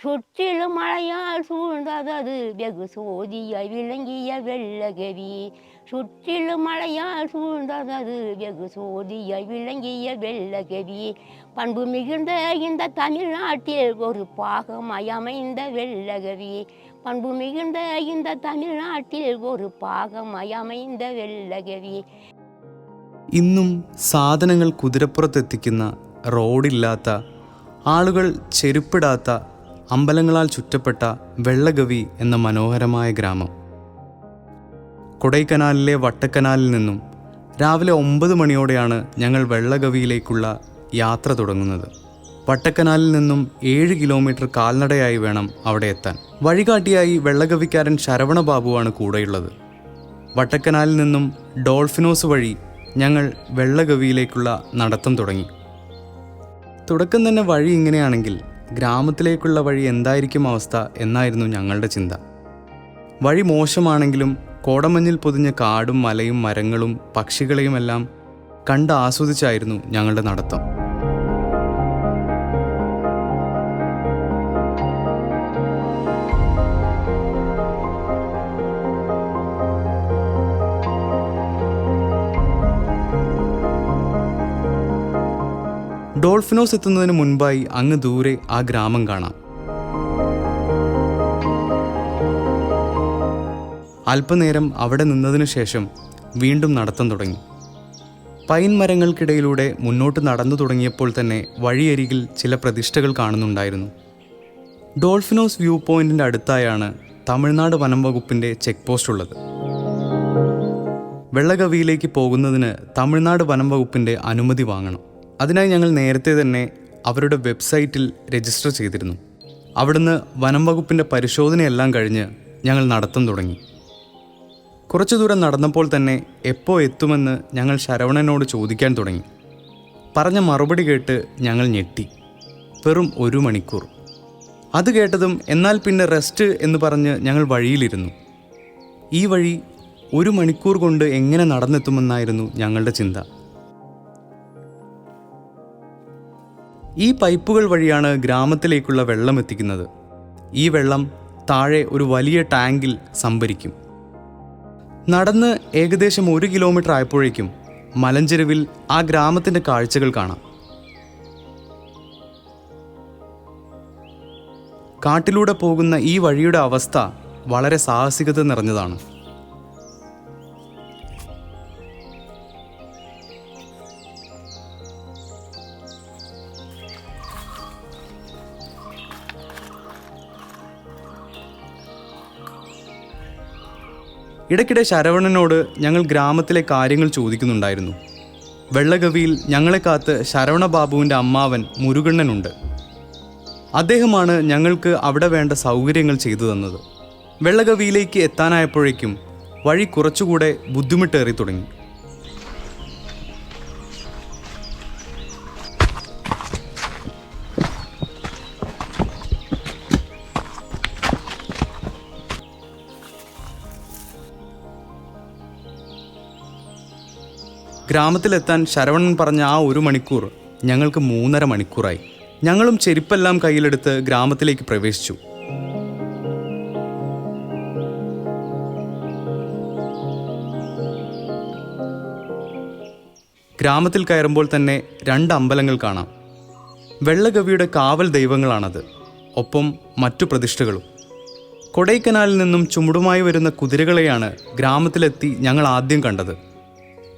சுற்றிலும் மழையால் சூழ்ந்ததது வெகு சோதியாய் விளங்கிய வெள்ளகவி சுற்றிலும் மழையால் சூழ்ந்ததது வெகு சோதியாய் விளங்கிய வெள்ளகவி பண்பு மிகுந்த இந்த தமிழ்நாட்டில் ஒரு பாகமாய் அமைந்த வெள்ளகவி பண்பு மிகுந்த இந்த தமிழ்நாட்டில் ஒரு பாகமாய் அமைந்த വെള്ളകവി ഇന്നും സാധനങ്ങൾ കുതിരപ്പുറത്തെത്തിക്കുന്ന റോഡില്ലാത്ത ആളുകൾ ചെരുപ്പിടാത്ത അമ്പലങ്ങളാൽ ചുറ്റപ്പെട്ട വെള്ളഗവി എന്ന മനോഹരമായ ഗ്രാമം. കൊടൈക്കനാലിലെ വട്ടക്കനാലിൽ നിന്നും രാവിലെ ഒമ്പത് മണിയോടെയാണ് ഞങ്ങൾ വെള്ളഗവിയിലേക്കുള്ള യാത്ര തുടങ്ങുന്നത്. വട്ടക്കനാലിൽ നിന്നും ഏഴ് കിലോമീറ്റർ കാൽനടയായി വേണം അവിടെ എത്താൻ. വഴികാട്ടിയായി വെള്ളഗവിക്കാരൻ ശരവണ ബാബുവാണ് കൂടെയുള്ളത്. വട്ടക്കനാലിൽ നിന്നും ഡോൾഫിനോസ് വഴി ഞങ്ങൾ വെള്ളഗവിയിലേക്കുള്ള നടത്തം തുടങ്ങി. തുടക്കം തന്നെ വഴി ഇങ്ങനെയാണെങ്കിൽ ഗ്രാമത്തിലേക്കുള്ള വഴി എന്തായിരിക്കും അവസ്ഥ എന്നായിരുന്നു ഞങ്ങളുടെ ചിന്ത. വഴി മോശമാണെങ്കിലും കോടമഞ്ഞിൽ പൊതിഞ്ഞ കാടും മലയും മരങ്ങളും പക്ഷികളെയുമെല്ലാം കണ്ട് ആസ്വദിച്ചായിരുന്നു ഞങ്ങളുടെ നടത്തം. ഡോൾഫിനോസ് എത്തുന്നതിന് മുൻപായി അങ്ങ് ദൂരെ ആ ഗ്രാമം കാണാം. അല്പനേരം അവിടെ നിന്നതിനു ശേഷം വീണ്ടും നടത്തം തുടങ്ങി. പൈൻ മരങ്ങൾക്കിടയിലൂടെ മുന്നോട്ട് നടന്നു തുടങ്ങിയപ്പോൾ തന്നെ വഴിയരികിൽ ചില പ്രതിഷ്ഠകൾ കാണുന്നുണ്ടായിരുന്നു. ഡോൾഫിനോസ് വ്യൂ പോയിന്റിന്റെ അടുത്തായാണ് തമിഴ്നാട് വനം വകുപ്പിന്റെ ചെക്ക് പോസ്റ്റ് ഉള്ളത്. വെള്ളഗവിയിലേക്ക് പോകുന്നതിന് തമിഴ്നാട് വനം വകുപ്പിന്റെ അനുമതി വാങ്ങണം. അതിനായി ഞങ്ങൾ നേരത്തെ തന്നെ അവരുടെ വെബ്സൈറ്റിൽ രജിസ്റ്റർ ചെയ്തിരുന്നു. അവിടുന്ന് വനം വകുപ്പിന്റെ പരിശോധനയെല്ലാം കഴിഞ്ഞ് ഞങ്ങൾ നടത്തം തുടങ്ങി. കുറച്ചു ദൂരം നടന്നപ്പോൾ തന്നെ എപ്പോൾ എത്തുമെന്ന് ഞങ്ങൾ ശരവണനോട് ചോദിക്കാൻ തുടങ്ങി. പറഞ്ഞ മറുപടി കേട്ട് ഞങ്ങൾ ഞെട്ടി. വെറും ഒരു മണിക്കൂർ. അത് കേട്ടതും എന്നാൽ പിന്നെ റെസ്റ്റ് എന്ന് പറഞ്ഞ് ഞങ്ങൾ വഴിയിലിരുന്നു. ഈ വഴി ഒരു മണിക്കൂർ കൊണ്ട് എങ്ങനെ നടന്നെത്തുമെന്നായിരുന്നു ഞങ്ങളുടെ ചിന്ത. ഈ പൈപ്പുകൾ വഴിയാണ് ഗ്രാമത്തിലേക്കുള്ള വെള്ളം എത്തിക്കുന്നത്. ഈ വെള്ളം താഴെ ഒരു വലിയ ടാങ്കിൽ സംഭരിക്കും. നടന്ന് ഏകദേശം ഒരു കിലോമീറ്റർ ആയപ്പോഴേക്കും മലഞ്ചെരുവിൽ ആ ഗ്രാമത്തിന്റെ കാഴ്ചകൾ കാണാം. കാട്ടിലൂടെ പോകുന്ന ഈ വഴിയുടെ അവസ്ഥ വളരെ സാഹസികത നിറഞ്ഞതാണ്. ഇടയ്ക്കിടെ ശരവണനോട് ഞങ്ങൾ ഗ്രാമത്തിലെ കാര്യങ്ങൾ ചോദിക്കുന്നുണ്ടായിരുന്നു. വെള്ളഗവിയിൽ ഞങ്ങളെ കാത്ത് ശരവണ ബാബുവിന്റെ അമ്മാവൻ മുരുകണ്ണനുണ്ട്. അദ്ദേഹമാണ് ഞങ്ങൾക്ക് അവിടെ വേണ്ട സൗകര്യങ്ങൾ ചെയ്തു തന്നത്. വെള്ളഗവിയിലേക്ക് എത്താനായപ്പോഴേക്കും വഴി കുറച്ചുകൂടെ ബുദ്ധിമുട്ടേറി തുടങ്ങി ഗ്രാമത്തിലെത്താൻ ശരവണൻ പറഞ്ഞ ആ ഒരു മണിക്കൂർ ഞങ്ങൾക്ക് മൂന്നര മണിക്കൂറായി. ഞങ്ങളും ചെരുപ്പെല്ലാം കയ്യിലെടുത്ത് ഗ്രാമത്തിലേക്ക് പ്രവേശിച്ചു. ഗ്രാമത്തിൽ കയറുമ്പോൾ തന്നെ രണ്ട് അമ്പലങ്ങൾ കാണാം. വെള്ളഗവിയുടെ കാവൽ ദൈവങ്ങളാണത്. ഒപ്പം മറ്റു പ്രതിഷ്ഠകളും. കൊടൈക്കനാലിൽ നിന്നും ചുമടുമായി വരുന്ന കുതിരകളെയാണ് ഗ്രാമത്തിലെത്തി ഞങ്ങൾ ആദ്യം കണ്ടത്.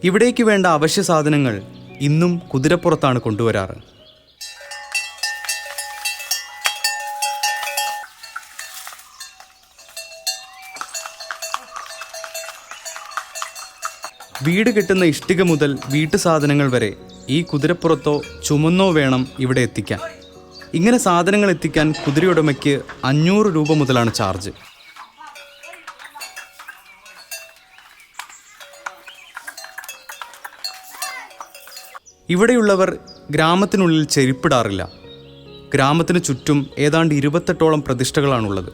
ഇവിടേക്ക് വേണ്ട അവശ്യ സാധനങ്ങൾ ഇന്നും കുതിരപ്പുറത്താണ് കൊണ്ടുവരാറ്. വീട് കിട്ടുന്ന ഇഷ്ടിക മുതൽ വീട്ടു സാധനങ്ങൾ വരെ ഈ കുതിരപ്പുറത്തോ ചുമന്നോ വേണം ഇവിടെ എത്തിക്കാൻ. ഇങ്ങനെ സാധനങ്ങൾ എത്തിക്കാൻ കുതിരയുടമയ്ക്ക് അഞ്ഞൂറ് രൂപ മുതലാണ് ചാർജ്. ഇവിടെയുള്ളവർ ഗ്രാമത്തിനുള്ളിൽ ചെരുപ്പിടാറില്ല ഗ്രാമത്തിന് ചുറ്റും ഏതാണ്ട് ഇരുപത്തെട്ടോളം പ്രതിഷ്ഠകളാണുള്ളത്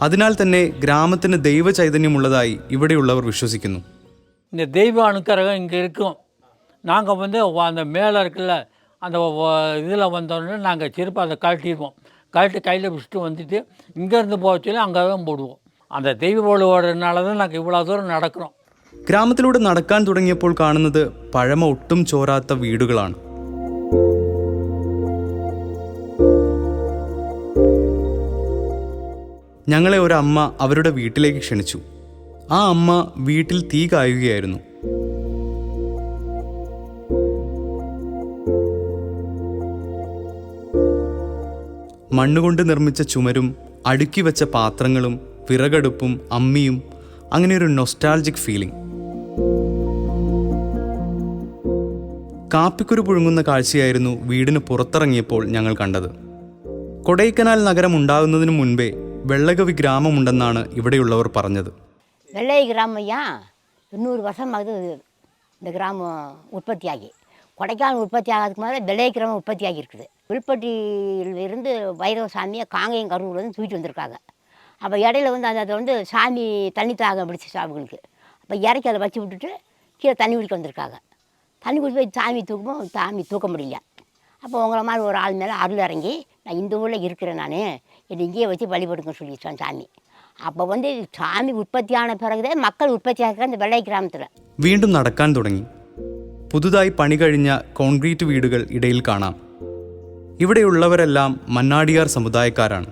അതിനാൽ തന്നെ ഗ്രാമത്തിന് ദൈവചൈതന്യമുള്ളതായി ഇവിടെയുള്ളവർ വിശ്വസിക്കുന്നു இந்த தெய்வ அனுக்கிரகம் இங்கே இருக்கும் நாங்கள் வந்து வ- அந்த மேலே இருக்குல்ல அந்த இதில் வந்தோடனே நாங்கள் செருப்பு அதை கழட்டிடுவோம் கழட்டி கையில் பிடிச்சிட்டு வந்துட்டு இங்கேருந்து போக சொல்லி அங்கே தான் போடுவோம் அந்த தெய்வ வழிபாடுனால தான் நாங்கள் இவ்வளோ தூரம் நடக்கிறோம் ഗ്രാമത്തിലൂടെ നടക്കാൻ തുടങ്ങിയപ്പോൾ കാണുന്നത് പഴമ ഒട്ടും ചോരാത്ത വീടുകളാണ്. ഞങ്ങളെ ഒരമ്മ അവരുടെ വീട്ടിലേക്ക് ക്ഷണിച്ചു. ആ അമ്മ വീട്ടിൽ തീ കായുകയായിരുന്നു. മണ്ണുകൊണ്ട് നിർമ്മിച്ച ചുമരും അടുക്കി വെച്ച പാത്രങ്ങളും വിറകടുപ്പും അമ്മിയും അങ്ങനെ ഒരു നൊസ്റ്റാൾജിക് ഫീലിംഗ് കാപ്പിക്കുരു പുഴുങ്ങുന്ന കാഴ്ചയായിരുന്നു വീടിന് പുറത്തിറങ്ങിയപ്പോൾ ഞങ്ങൾ കണ്ടത് കൊടൈക്കനാൽ നഗരം ഉണ്ടാകുന്നതിനു മുൻപേ വെള്ളകവി ഗ്രാമമുണ്ടെന്നാണ് ഇവിടെയുള്ളവർ പറഞ്ഞത് வெள்ளை கிராமையா இன்னூறு வருஷம் ஆகுது இந்த கிராமம் உற்பத்தி ஆகி கொடைக்கானல் உற்பத்தி ஆகிறதுக்கு மேலே வெள்ளை கிராமம் உற்பத்தி ஆகியிருக்குது விழுப்பட்டியில இருந்து வைரவ சாமியை காங்கேயம் கரூர்லேருந்து தூக்கிட்டு வந்திருக்காங்க அப்போ இடையில வந்து அந்த அதை வந்து சாமி தண்ணி தாகம் பிடிச்சி சாமிகளுக்கு அப்போ இறக்கி அதை வச்சு விட்டுட்டு கீழே தண்ணி குடிக்க வந்திருக்காங்க தண்ணி குடிச்சு போய் சாமி தூக்குமோ சாமி தூக்க முடியல அப்போ உங்களை மாதிரி ஒரு ஆள் மேலே அருள் இறங்கி நான் இந்த ஊரில் இருக்கிறேன் நான் என்னை இங்கேயே வச்சு வழிபடுங்க சொல்லிட்டான் சாமி அப்போ வந்து சாமி உற்பத்தியான பிறகுதே மக்கள் உற்பத்தி ஆகிற இந்த வெள்ளை கிராமத்தில் വീണ്ടും നടക്കാൻ തുടങ്ങി പുതുതായി പണി കഴിഞ്ഞ കോൺക്രീറ്റ് വീടുകൾ ഇടയിൽ കാണാം ഇവിടെയുള്ളവരെല്ലാം മന്നാടിയാർ സമുദായക്കാരാണ്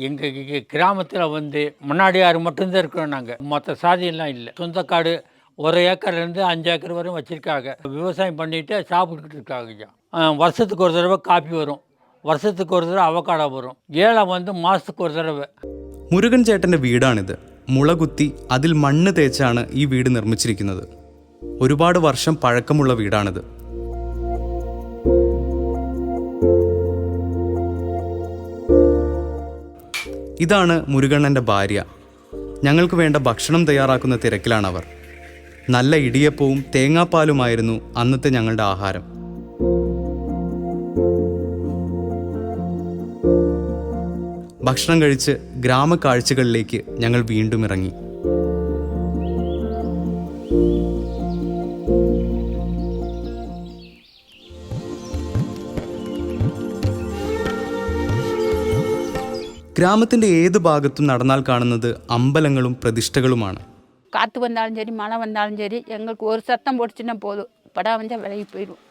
எங்கள் கிராமத்தில் வந்து முன்னாடியார் மட்டும்தான் இருக்கிறோம் நாங்கள் மற்ற சாதியெல்லாம் இல்லை சொந்தக்காடு ஒரு ஏக்கர்லேருந்து அஞ்சு ஏக்கர் வரையும் வச்சுருக்காங்க விவசாயம் பண்ணிட்டு சாப்பிட்டுக்கிட்டு இருக்காங்க ஐயா ஆ, வருஷத்துக்கு ஒரு தடவை காப்பி வரும் வருஷத்துக்கு ஒரு தடவை அவக்காடோ வரும் ஏலம் வந்து மாதத்துக்கு ஒரு தடவை മുരുകൻ ചേട്ടൻ്റെ വീടാണിത് മുളകുത്തി അതിൽ മണ്ണ് തേച്ചാണ് ഈ വീട് നിർമ്മിച്ചിരിക്കുന്നത് ഒരുപാട് വർഷം പഴക്കമുള്ള വീടാണിത് ഇതാണ് മുരുകണ്ണന്റെ ഭാര്യ. ഞങ്ങൾക്ക് വേണ്ട ഭക്ഷണം തയ്യാറാക്കുന്ന തിരക്കിലാണവർ. നല്ല ഇടിയപ്പവും തേങ്ങാപ്പാലുമായിരുന്നു അന്നത്തെ ഞങ്ങളുടെ ആഹാരം. ഭക്ഷണം കഴിച്ച് ഗ്രാമക്കാഴ്ചകളിലേക്ക് ഞങ്ങൾ വീണ്ടും ഇറങ്ങി. ഗ്രാമത്തിന്റെ ഏത് ഭാഗത്തും നടന്നാൽ കാണുന്നത് അമ്പലങ്ങളും പ്രതിഷ്ഠകളുമാണ് காற்று வந்தாலும் சரி மழை வந்தாலும் சரி எங்களுக்கு ஒரு சத்தம் போட்டுச்சுன்னா போதும் படம் வந்தால் விலகி போயிடும்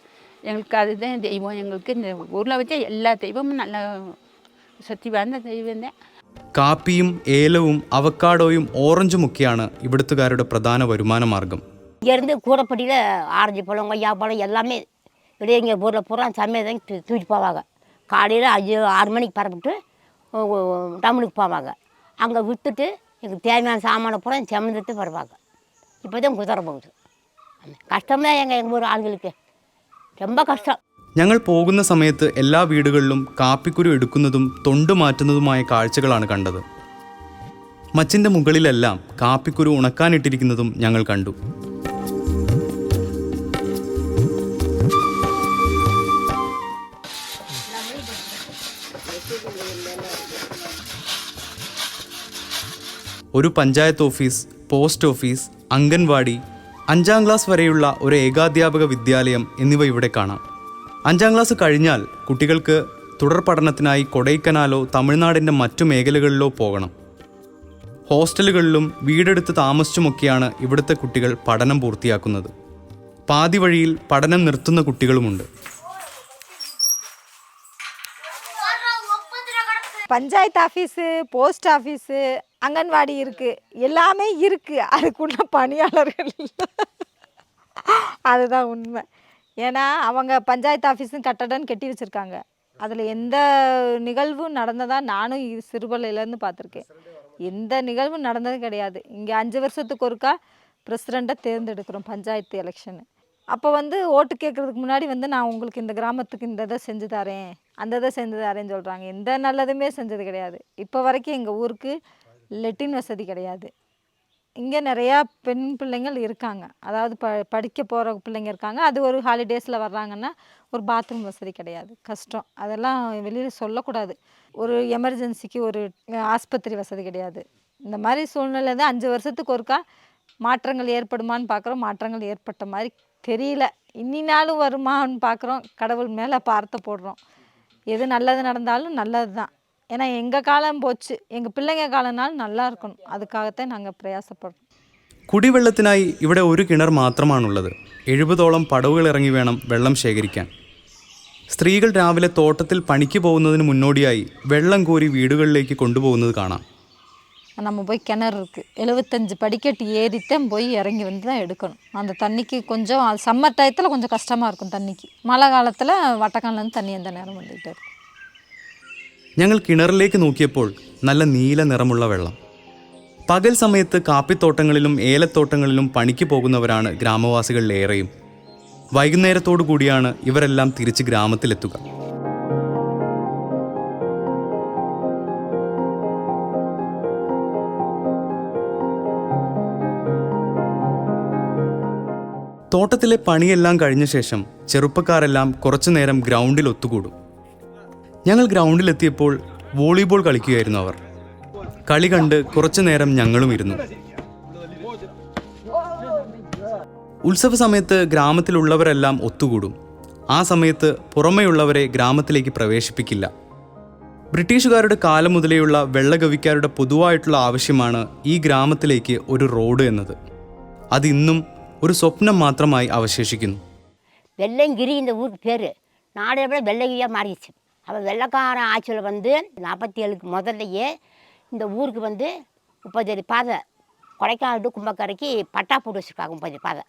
எங்களுக்கு அதுதான் தெய்வம் எங்களுக்கு இந்த ஊரில் வச்ச எல்லா தெய்வமும் நல்ல சக்தி வாய்ந்த தெய்வம் தான் കാപ്പിയും ഏലവും അവക്കാഡോയും ഓറഞ്ചുമൊക്കെയാണ് ഇവിടുത്തുകാരുടെ പ്രധാന വരുമാന മാർഗം இங்கேருந்து கூடப்பட்டியில் ஆரஞ்சு பழம் கொய்யா பழம் எல்லாமே இப்படியே இங்கே ஊரில் பூரா சமையல் தான் தூ தூக்கிட்டு போவாங்க காலையில் அஞ்சு ஆறு மணிக்கு பரப்பிட்டு டவுனுக்கு போவாங்க அங்கே விற்றுட்டு எங்களுக்கு தேவையான சாமானை பூரா செமந்துட்டு வருவாங்க இப்போ தான் குதிரை போகுது கஷ்டம்தான் எங்கள் எங்கள் ஊர் ஆளுங்களுக்கு ரொம்ப கஷ்டம் ഞങ്ങൾ പോകുന്ന സമയത്ത് എല്ലാ വീടുകളിലും കാപ്പിക്കുരു എടുക്കുന്നതും തൊണ്ട് മാറ്റുന്നതുമായ കാഴ്ചകളാണ് കണ്ടത് മച്ചിൻ്റെ മുകളിലെല്ലാം കാപ്പിക്കുരു ഉണക്കാനിട്ടിരിക്കുന്നതും ഞങ്ങൾ കണ്ടു ഒരു panchayat office post office anganwadi അഞ്ചാം ക്ലാസ് വരെയുള്ള ഒരു ഏകാധ്യാപക വിദ്യാലയം എന്നിവ ഇവിടെ കാണാം. അഞ്ചാം ക്ലാസ് കഴിഞ്ഞാൽ കുട്ടികൾക്ക് തുടർ പഠനത്തിനായി കൊടൈക്കനാലോ തമിഴ്നാടിന്റെ മറ്റു മേഖലകളിലോ പോകണം. ഹോസ്റ്റലുകളിലും വീടെടുത്ത് താമസിച്ചുമൊക്കെയാണ് ഇവിടുത്തെ കുട്ടികൾ പഠനം പൂർത്തിയാക്കുന്നത്. പാതി വഴിയിൽ പഠനം നിർത്തുന്ന കുട്ടികളുമുണ്ട്. Panchayat office post office anganwadi இருக்குது எல்லாமே இருக்குது அதுக்குள்ள பணியாளர்கள். அதுதான் உண்மை. ஏன்னா அவங்க பஞ்சாயத்து ஆஃபீஸும் கட்டடம்னு கட்டி வச்சுருக்காங்க. அதில் எந்த நிகழ்வும் நடந்ததா நானும் சிறுபலையிலேருந்து பார்த்துருக்கேன். எந்த நிகழ்வும் நடந்தது கிடையாது. இங்கே அஞ்சு வருஷத்துக்கு ஒருக்கா பிரசிடண்ட்டை தேர்ந்தெடுக்கிறோம் பஞ்சாயத்து எலெக்ஷனு அப்போ வந்து ஓட்டு கேட்குறதுக்கு முன்னாடி வந்து நான் உங்களுக்கு இந்த கிராமத்துக்கு இந்த இதை செஞ்சு தரேன் அந்த இதை செஞ்சு தரேன்னு சொல்கிறாங்க எந்த நல்லதுமே செஞ்சது கிடையாது. இப்போ வரைக்கும் எங்கள் ஊருக்கு லெட்டின் வசதி கிடையாது. இங்கே நிறையா பெண் பிள்ளைங்கள் இருக்காங்க. அதாவது ப படிக்க போகிற பிள்ளைங்க இருக்காங்க. அது ஒரு ஹாலிடேஸில் வர்றாங்கன்னா ஒரு பாத்ரூம் வசதி கிடையாது. கஷ்டம். அதெல்லாம் வெளியில் சொல்லக்கூடாது. ஒரு எமர்ஜென்சிக்கு ஒரு ஆஸ்பத்திரி வசதி கிடையாது. இந்த மாதிரி சூழ்நிலை தான் அஞ்சு வருஷத்துக்கு ஒருக்கா மாற்றங்கள் ஏற்படுமான்னு பார்க்குறோம் மாற்றங்கள் ஏற்பட்ட மாதிரி தெரியல இன்னி நாளும் வருமான்னு பார்க்குறோம் கடவுள் மேலே பார்த்த போடுறோம் எது நல்லது நடந்தாலும் நல்லது தான் ஏன்னா எங்கள் காலம் போச்சு எங்கள் பிள்ளைங்க காலம்னாலும் நல்லா இருக்கணும் அதுக்காகத்தான் நாங்கள் பிரயாசப்படுறோம் കുടിവെള്ളത്തിനായി ഇവിടെ ഒരു കിണർ മാത്രമാണുള്ളത് എഴുപതോളം പടവുകൾ ഇറങ്ങി വേണം വെള്ളം ശേഖരിക്കാൻ സ്ത്രീകൾ രാവിലെ തോട്ടത്തിൽ പണിക്ക് പോകുന്നതിന് മുന്നോടിയായി വെള്ളം കോരി വീടുകളിലേക്ക് കൊണ്ടുപോകുന്നത് കാണാം நம்ம போய் கிணறு இருக்குது எழுபத்தஞ்சு படிக்கட்டு ஏறித்தான் போய் இறங்கி வந்து தான் எடுக்கணும் அந்த தண்ணிக்கு கொஞ்சம் சம்மர் டயத்தில் கொஞ்சம் கஷ்டமாக இருக்கும் தண்ணிக்கு மழை காலத்தில் வட்டக்கான்லேருந்து தண்ணி எந்த நேரம் வந்துக்கிட்டே இருக்கும் ഞങ്ങൾ കിണറിലേക്ക് നോക്കിയപ്പോൾ നല്ല നീല നിറമുള്ള വെള്ളം പകൽ സമയത്ത് കാപ്പിത്തോട്ടങ്ങളിലും ഏലത്തോട്ടങ്ങളിലും പണിക്ക് പോകുന്നവരാണ് ഗ്രാമവാസികളിലേറെയും വൈകുന്നേരത്തോടു കൂടിയാണ് ഇവരെല്ലാം തിരിച്ച് ഗ്രാമത്തിലെത്തുക തോട്ടത്തിലെ പണിയെല്ലാം കഴിഞ്ഞ ശേഷം ചെറുപ്പക്കാരെല്ലാം കുറച്ചു നേരം ഗ്രൗണ്ടിൽ ഒത്തുകൂടും. ഞങ്ങൾ ഗ്രൗണ്ടിലെത്തിയപ്പോൾ വോളിബോൾ കളിക്കുകയായിരുന്നു അവർ. കളി കണ്ട് കുറച്ചു നേരം ഞങ്ങളും ഇരുന്നു. ഉത്സവ സമയത്ത് ഗ്രാമത്തിലുള്ളവരെല്ലാം ഒത്തുകൂടും. ആ സമയത്ത് പുറമെയുള്ളവരെ ഗ്രാമത്തിലേക്ക് പ്രവേശിപ്പിക്കില്ല. ബ്രിട്ടീഷുകാരുടെ കാലം മുതലേയുള്ള വെള്ളഗവിക്കാരുടെ പൊതുവായിട്ടുള്ള ആവശ്യമാണ് ഈ ഗ്രാമത്തിലേക്ക് ഒരു റോഡ് എന്നത്. അതിന്നും ഒരു സ്വപ്നം മാത്രമായി അവശേഷിക്കുന്നു வெள்ளங்கிரி இந்த ஊருக்கு பேர் நாடை விட வெள்ளகிரியாக மாறிடுச்சு அப்போ வெள்ளைக்காரன் ஆட்சியில் வந்து நாற்பத்தி ஏழுக்கு முதல்லையே இந்த ஊருக்கு வந்து முப்பத்தேழு பாதை கொடைக்கானல் டு கும்பக்கரைக்கு பட்டா போட்டு வச்சுருக்காங்க முப்பத்தேழு பாதை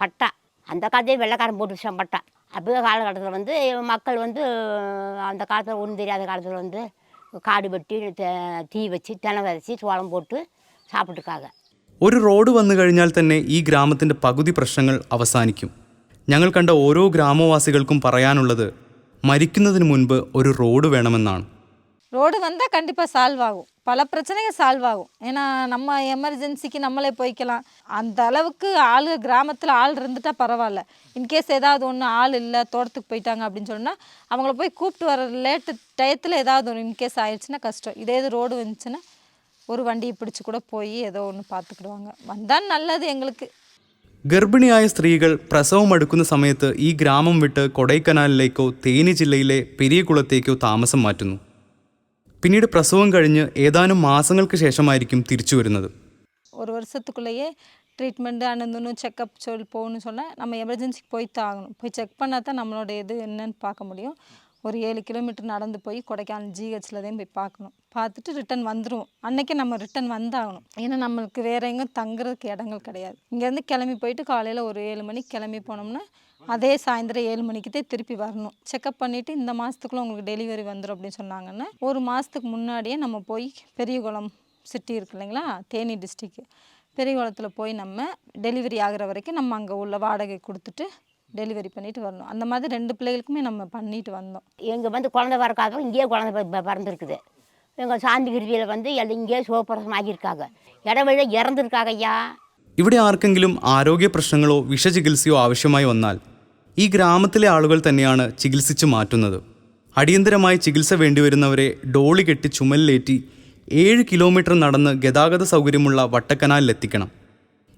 பட்டா அந்த காலத்தையே வெள்ளைக்காரன் போட்டு வச்சான் பட்டா அப்போ காலகட்டத்தில் வந்து மக்கள் வந்து அந்த காலத்தில் ஒன்றும் தெரியாத காலத்தில் வந்து காடு வெட்டி தே- தீ வச்சு தினை விதைச்சி சோளம் போட்டு சாப்பிட்டுருக்காங்க ഒരു റോഡ് വന്നു കഴിഞ്ഞാൽ തന്നെ ഈ ഗ്രാമത്തിൻ്റെ പകുതി പ്രശ്നങ്ങൾ അവസാനിക്കും ഞങ്ങൾ കണ്ട ഓരോ ഗ്രാമവാസികൾക്കും പറയാനുള്ളത് മരിക്കുന്നതിന് മുൻപ് ഒരു റോഡ് വേണമെന്നാണ് ரோடு வந்தால் கண்டிப்பாக சால்வ் ஆகும் பல பிரச்சனைகள் சால்வ் ஆகும் ஏன்னா நம்ம எமர்ஜென்சிக்கு நம்மளே போய்க்கலாம் அந்த அளவுக்கு ஆள் கிராமத்தில் ஆள் இருந்துட்டா பரவாயில்ல இன்கேஸ் ஏதாவது ஒன்று ஆள் இல்லை தோட்டத்துக்கு போயிட்டாங்க அப்படின்னு சொன்னால் அவங்கள போய் கூப்பிட்டு வர லேட்டு டயத்தில் ஏதாவது ஒன்று இன்கேஸ் ஆயிடுச்சுன்னா கஷ்டம் இதே இது ரோடு வந்துச்சுன்னா ஒரு வண்டியை பிடிச்சி கூட போய் ஏதோ ஒன்று பார்த்துக்கிடுவாங்க வந்தால் நல்லது எங்களுக்கு ഗർഭിണിയായ സ്ത്രീകൾ പ്രസവം അടുക്കുന്ന സമയത്ത് ഈ ഗ്രാമം വിട്ട് കൊടൈക്കനാലിലേക്കോ തേനി ജില്ലയിലെ പെരിയകുളത്തേക്കോ താമസം മാറ്റുന്നു പിന്നീട് പ്രസവം കഴിഞ്ഞ് ഏതാനും മാസങ്ങൾക്ക് ശേഷമായിരിക്കും തിരിച്ചു വരുന്നത് ஒரு வருஷத்துக்குள்ளேயே ட்ரீட்மெண்ட்டு அணுந்துன்னு செக்கப் சொல்லி போகணும்னு சொன்னால் நம்ம எமர்ஜென்சிக்கு போய் தான் ஆகணும் போய் செக் பண்ணால் தான் நம்மளோட இது என்னன்னு பார்க்க முடியும் ஒரு ஏழு கிலோமீட்டர் நடந்து போய் கொடைக்கானல் ஜிஹெச்சில் தான் போய் பார்க்கணும். பார்த்துட்டு ரிட்டன் வந்துடுவோம் அன்னைக்கே நம்ம ரிட்டன் வந்தாகணும். ஏன்னா நம்மளுக்கு வேற எங்கேயும் தங்குறதுக்கு இடங்கள் கிடையாது. இங்கேருந்து கிளம்பி போயிட்டு காலையில் ஒரு ஏழு மணிக்கு கிளம்பி போனோம்னா அதே சாயந்தரம் ஏழு மணிக்கு தான் திருப்பி வரணும். செக்கப் பண்ணிவிட்டு இந்த மாதத்துக்குள்ளே உங்களுக்கு டெலிவரி வந்துடும் அப்படின்னு சொன்னாங்கன்னா ஒரு மாதத்துக்கு முன்னாடியே நம்ம போய் பெரியகுளம் சிட்டி இருக்கு இல்லைங்களா? தேனி டிஸ்ட்ரிக்கு பெரியகுளத்தில் போய் நம்ம டெலிவரி ஆகிற வரைக்கும் நம்ம அங்கே உள்ள வாடகை கொடுத்துட்டு டெலிவரி பண்ணிட்டு வரணும் அந்த மாதிரி ரெண்டு பிள்ளைகளுக்குமே நம்ம பண்ணிட்டு வந்தோம் இங்கே வந்து குழந்தை பிறக்காதவங்க இங்கேயே குழந்தை பி- பி- பிறந்திருக்குது எங்கள் சாந்தி கிருவியில் வந்து எல்லாம் இங்கேயே சுகப்பிரசவம் ஆகியிருக்காங்க இடைவெளியில் இறந்துருக்காங்க ஐயா ഇവിടെ ആർക്കെങ്കിലും ആരോഗ്യ പ്രശ്നങ്ങളോ വിഷചികിത്സയോ ആവശ്യമായി വന്നാൽ ഈ ഗ്രാമത്തിലെ ആളുകൾ തന്നെയാണ് ചികിത്സിച്ച് മാറ്റുന്നത് അടിയന്തരമായി ചികിത്സ വേണ്ടിവരുന്നവരെ ഡോളി കെട്ടി ചുമലിലേറ്റി ഏഴ് കിലോമീറ്റർ നടന്ന് ഗതാഗത സൗകര്യമുള്ള വട്ടക്കനാലിലെത്തിക്കണം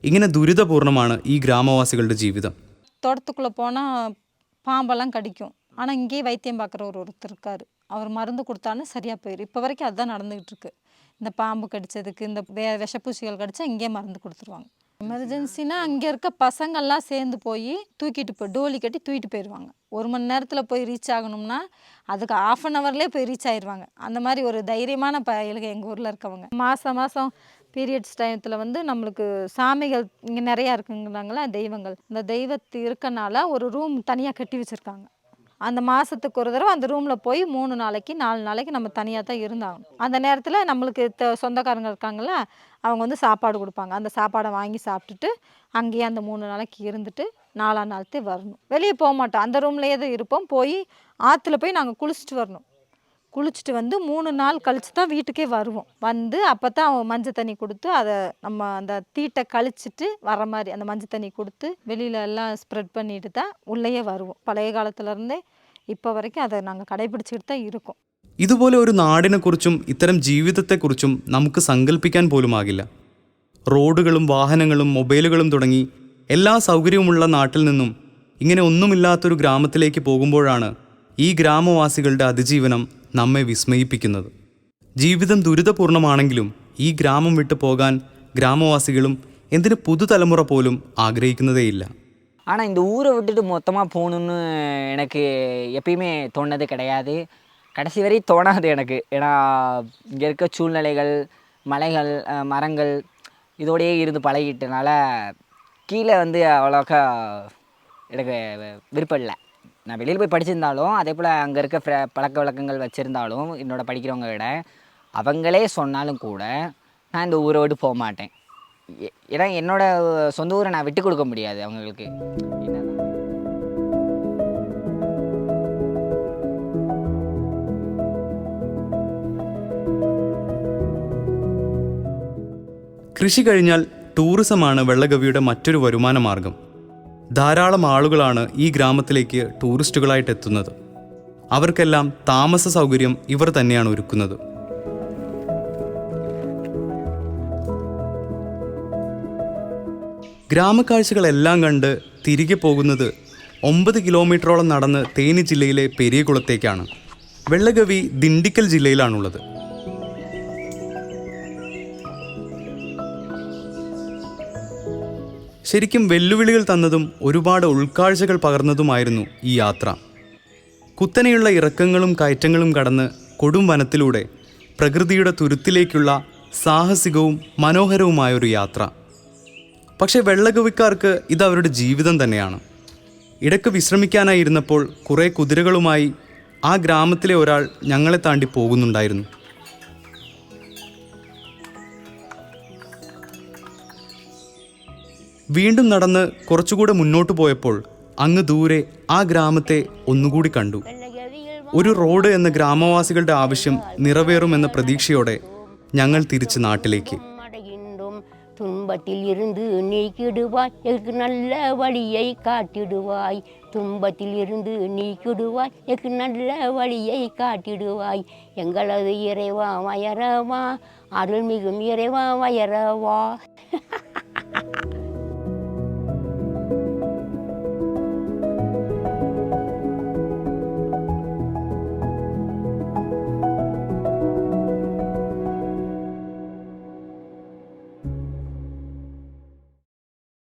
ഇങ്ങനെ ദുരിതപൂർണമാണ് ഈ ഗ്രാമവാസികളുടെ ജീവിതം தோட்டத்துக்குள்ளே போனால் பாம்பெல்லாம் கடிக்கும். ஆனால் இங்கேயே வைத்தியம் பார்க்குற ஒரு ஒருத்தர் இருக்கார். அவர் மருந்து கொடுத்தாலும் சரியாக போயிடும் இப்போ வரைக்கும் அதுதான் நடந்துகிட்டு இருக்கு. இந்த பாம்பு கடித்ததுக்கு இந்த வே விஷப்பூசிகள் கடிச்சா இங்கேயே மருந்து கொடுத்துருவாங்க. எமர்ஜென்சினா அங்கே இருக்க பசங்கள்லாம் சேர்ந்து போய் தூக்கிட்டு போய் டோலி கட்டி தூக்கிட்டு போயிடுவாங்க ஒரு மணி நேரத்தில் போய் ரீச் ஆகணும்னா அதுக்கு ஆஃப் அன் ஹவர்லேயே போய் ரீச் ஆயிடுவாங்க அந்த மாதிரி ஒரு தைரியமான பயலுக எங்கள் ஊரில் இருக்கவங்க. மாதம் மாதம் பீரியட்ஸ் டயத்தில் வந்து நம்மளுக்கு சாமிகள் இங்கே நிறையா இருக்குங்கிறாங்களா தெய்வங்கள். இந்த தெய்வத்து இருக்கனால ஒரு ரூம் தனியாக கட்டி வச்சுருக்காங்க. அந்த மாதத்துக்கு ஒரு தடவை அந்த ரூமில் போய் மூணு நாளைக்கு நாலு நாளைக்கு நம்ம தனியாக தான் இருந்தாகணும். அந்த நேரத்தில் நம்மளுக்கு த- சொந்தக்காரங்க இருக்காங்கள அவங்க வந்து சாப்பாடு கொடுப்பாங்க. அந்த சாப்பாடை வாங்கி சாப்பிட்டுட்டு அங்கேயே அந்த மூணு நாளைக்கு இருந்துட்டு நாலாம் நாள்த்தே வரணும். வெளியே போக மாட்டோம். அந்த ரூம்லேயே தான் இருப்போம். போய் ஆற்றுல போய் நாங்கள் குளிச்சுட்டு வரணும். குளிச்சுட்டு வந்து மூணு நாள் கழிச்சு தான் வீட்டுக்கே வருவோம் வந்து அப்போ தான் அவங்க மஞ்சள் தண்ணி கொடுத்து அதை நம்ம அந்த தீட்டை கழிச்சிட்டு வர மாதிரி அந்த மஞ்சள் தண்ணி கொடுத்து வெளியில எல்லாம் ஸ்ப்ரெட் பண்ணிட்டு தான் உள்ளேயே வருவோம் பழைய காலத்துலேருந்தே இப்போ வரைக்கும் அதை நாங்கள் கடைபிடிச்சிட்டு தான் இருக்கோம் ഇതുപോലെ ഒരു നാടിനെക്കുറിച്ചും ഇത്തരം ജീവിതത്തെക്കുറിച്ചും നമുക്ക് സങ്കല്പിക്കാൻ പോലുമാകില്ല റോഡുകളും വാഹനങ്ങളും മൊബൈലുകളും തുടങ്ങി എല്ലാ സൗകര്യവുമുള്ള നാട്ടിൽ നിന്നും ഇങ്ങനെ ഒന്നുമില്ലാത്തൊരു ഗ്രാമത്തിലേക്ക് പോകുമ്പോഴാണ് ഈ ഗ്രാമവാസികളുടെ അതിജീവനം നമ്മെ വിസ്മയിപ്പിക്കുന്നത്. ജീവിതം ദുരിതപൂർണമാണെങ്കിലും ഈ ഗ്രാമം വിട്ടു പോകാൻ ഗ്രാമവാസികളും എന്തിന് പുതുതലമുറ പോലും ആഗ്രഹിക്കുന്നതേയില്ല. ആണാ ഇത് ഊരെ വിട്ടിട്ട് മൊത്തമാ പോണെന്ന് എനക്ക് എപ്പയുമേ തോന്നത് കിടയാതെ. കടസി വരെ തോണാതെ എനക്ക്. ഏടാ ഇങ്ങനക്ക ചൂൽനിലകൾ മലകൾ മരങ്ങൾ ഇതോടെ ഇരുന്ന് പഴകിട്ടനാല കീഴ വന്ന് അവളൊക്കെ എനിക്ക് വിരുപ്പില്ല நான் வெளியில் போய் படிச்சிருந்தாலும் அதே போல் அங்கே இருக்க ஃப்ர பழக்க வழக்கங்கள் வச்சுருந்தாலும் என்னோட படிக்கிறவங்க விட அவங்களே சொன்னாலும் கூட நான் இந்த ஊரை விட்டு போக மாட்டேன் ஏ- ஏன்னா என்னோட சொந்த ஊரை நான் விட்டு கொடுக்க முடியாது அவங்களுக்கு என்னதான் കൃഷി കഴിഞ്ഞാൽ ടൂറിസമാണ് വെള്ളഗവിയുടെ മറ്റൊരു വരുമാന മാർഗം ധാരാളം ആളുകളാണ് ഈ ഗ്രാമത്തിലേക്ക് ടൂറിസ്റ്റുകളായിട്ട് എത്തുന്നത്. അവർക്കെല്ലാം താമസ സൗകര്യം ഇവർ തന്നെയാണ് ഒരുക്കുന്നത്. ഗ്രാമക്കാഴ്ചകളെല്ലാം കണ്ട് തിരികെ പോകുന്നത് ഒമ്പത് കിലോമീറ്ററോളം നടന്ന് തേനി ജില്ലയിലെ പെരിയകുളത്തേക്കാണ്. വെള്ളഗവി ദിണ്ടിക്കൽ ജില്ലയിലാണുള്ളത്. ശരിക്കും വെല്ലുവിളികൾ തന്നതും ഒരുപാട് ഉൾക്കാഴ്ചകൾ പകർന്നതുമായിരുന്നു ഈ യാത്ര. കുത്തനെയുള്ള ഇറക്കങ്ങളും കയറ്റങ്ങളും കടന്ന് കൊടും വനത്തിലൂടെ പ്രകൃതിയുടെ തുരുത്തിലേക്കുള്ള സാഹസികവും മനോഹരവുമായൊരു യാത്ര. പക്ഷേ വെള്ളകവിക്കാർക്ക് ഇത് അവരുടെ ജീവിതം തന്നെയാണ്. ഇടയ്ക്ക് വിശ്രമിക്കാനായിരുന്നപ്പോൾ കുറേ കുതിരകളുമായി ആ ഗ്രാമത്തിലെ ഒരാൾ ഞങ്ങളെ താണ്ടി പോകുന്നുണ്ടായിരുന്നു. വീണ്ടും നടന്ന് കുറച്ചുകൂടെ മുന്നോട്ട് പോയപ്പോൾ അങ്ങ് ദൂരെ ആ ഗ്രാമത്തെ ഒന്നുകൂടി കണ്ടു. ഒരു റോഡ് എന്ന ഗ്രാമവാസികളുടെ ആവശ്യം നിറവേറുമെന്ന പ്രതീക്ഷയോടെ ഞങ്ങൾ തിരിച്ച് നാട്ടിലേക്ക്. തുമ്പത്തിൽ ഇരുന്ന് നീക്കിടുവായ് എനിക്ക് നല്ല വഴിയായി കാട്ടിടുവായ് തുമ്പത്തിൽ ഇരുന്ന് നീക്കിടുവായ് എനിക്ക് നല്ല വഴിയായി കാട്ടിടുവായ് എങ്ങളത് ഇറവാ വയറവാ അരുൾമികും ഇറവാ വയറവാ.